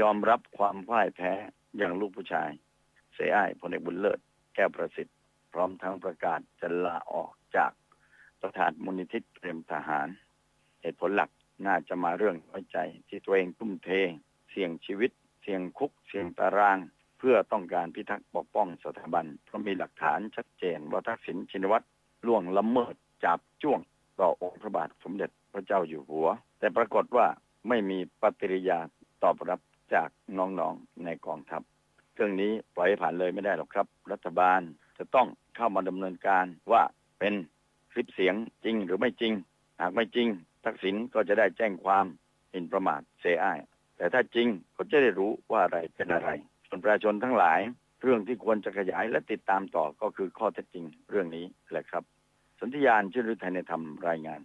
ยอมรับความพ่ายแพ้อย่างลูกผู้ชาย เสียอ้ายพลเอกบุญเลิศ แก้วประสิทธิ์ พร้อมทั้งประกาศจะลาออกจากประธานมูลนิธิเตรียมทหาร เหตุผลหลักน่าจะมาเรื่องน้อยใจ ที่ตัวเองทุ่มเท เสี่ยงชีวิต เสี่ยงคุก เสี่ยงตาราง เพื่อต้องการพิทักษ์ปกป้องสถาบัน เพราะมีหลักฐานชัดเจนว่าทักษิณชินวัตรล่วงละเมิดจับจ้วงต่อองค์พระบาทสมเด็จพระเจ้าอยู่หัว แต่ปรากฏว่าไม่มีปฏิกิริยาตอบรับ จากน้องๆในกองทัพเรื่องนี้ปล่อยให้ผ่านเลยไม่ได้หรอกครับ รัฐบาลจะต้องเข้ามาดำเนินการว่าเป็นคลิปเสียงจริงหรือไม่จริง หากไม่จริง ทักษิณก็จะได้แจ้งความหมิ่นประมาทเสียอ้ายแต่ถ้าจริงก็จะได้รู้ว่าอะไรเป็นอะไร ส่วนประชาชนทั้งหลาย เรื่องที่ควรจะขยายและติดตามต่อก็คือข้อเท็จจริงเรื่องนี้แหละครับ สนธิยานชื่อฤทัยในธรรมรายงาน